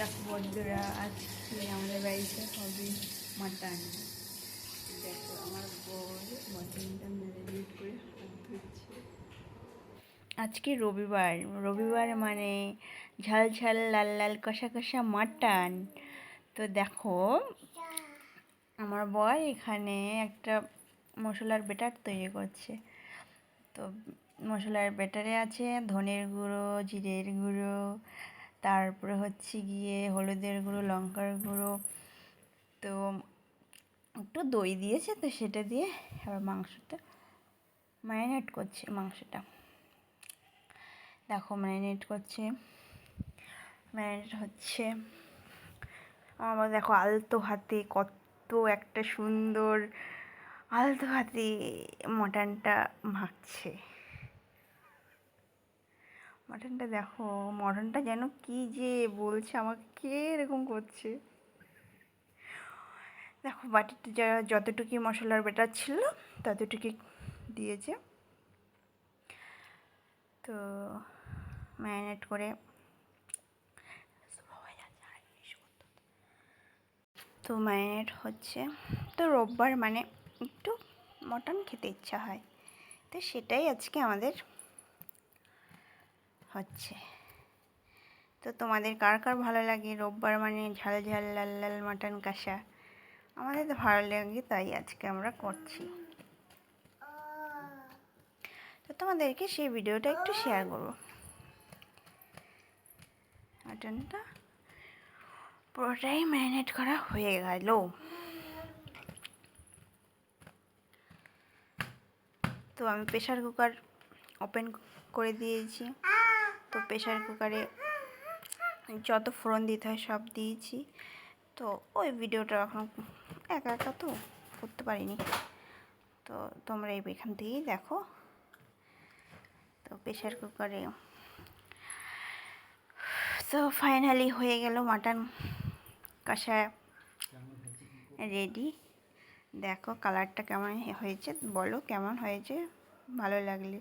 দেখো বন্ধুরা আজকে আমাদের বাড়িতে হবে মাটন দেখো, আমার মটনটা ম্যারিনেট করে আজকে রবিবার। রবিবার মানে ঝাল ঝাল, লাল লাল, কষা কষা মাটন তো দেখো, আমার বর এখানে একটা মশলার বেটার তৈরি করছে। তো মশলার বেটারে আছে ধনের গুঁড়ো, জিরের গুঁড়ো তারপরে হচ্ছে গিয়ে হলুদের গুঁড়ো, লঙ্কার গুঁড়ো, তো একটু দই দিয়েছে তো সেটা দিয়ে এবার মাংসটা ম্যারিনেট করছে মাংসটা। দেখো ম্যারিনেট করছে, ম্যারিনেট হচ্ছে, আমার দেখো আলতো হাতে কত একটা সুন্দর আলতো হাতে মটনটা মাখছে। মটনটা দেখো, মটনটা যেন কি যে বলছে আমাকে, কে এরকম করছে? দেখো, বাটিতে যা যতটুকু মশলার বেটার ছিল ততটুকু দিয়েছে। তো ম্যারিনেট করে তো ম্যারিনেট হচ্ছে, তো রোববার মানে একটু মটন খেতে ইচ্ছা হয়। তো সেটাই আজকে আমাদের হচ্ছে। তো তোমাদের কার কার ভালো লাগে? রোববার মানে ঝাল ঝাল, লাল লাল মাটন কষা। আমাদের তো ভালো লাগে, তাই আজকে আমরা করছি। তো তোমাদেরকে সেই ভিডিওটা একটু শেয়ার করব। মাটনটা পুরোটাই ম্যারিনেট করা হয়ে গেল। তো আমি প্রেশার কুকার ওপেন করে দিয়েছি। তো প্রেশার কুকারে যত ফোড়ন দিতে হয় সব দিয়েছি। তো ওই ভিডিওটা এখন একা একা তো করতে পারিনি। তো তোমরা এখান থেকেই দেখো। তো প্রেশার কুকারে তো ফাইনালি হয়ে গেল মাটন কষা রেডি। দেখো কালারটা কেমন হয়েছে, বলো কেমন হয়েছে, ভালো লাগলে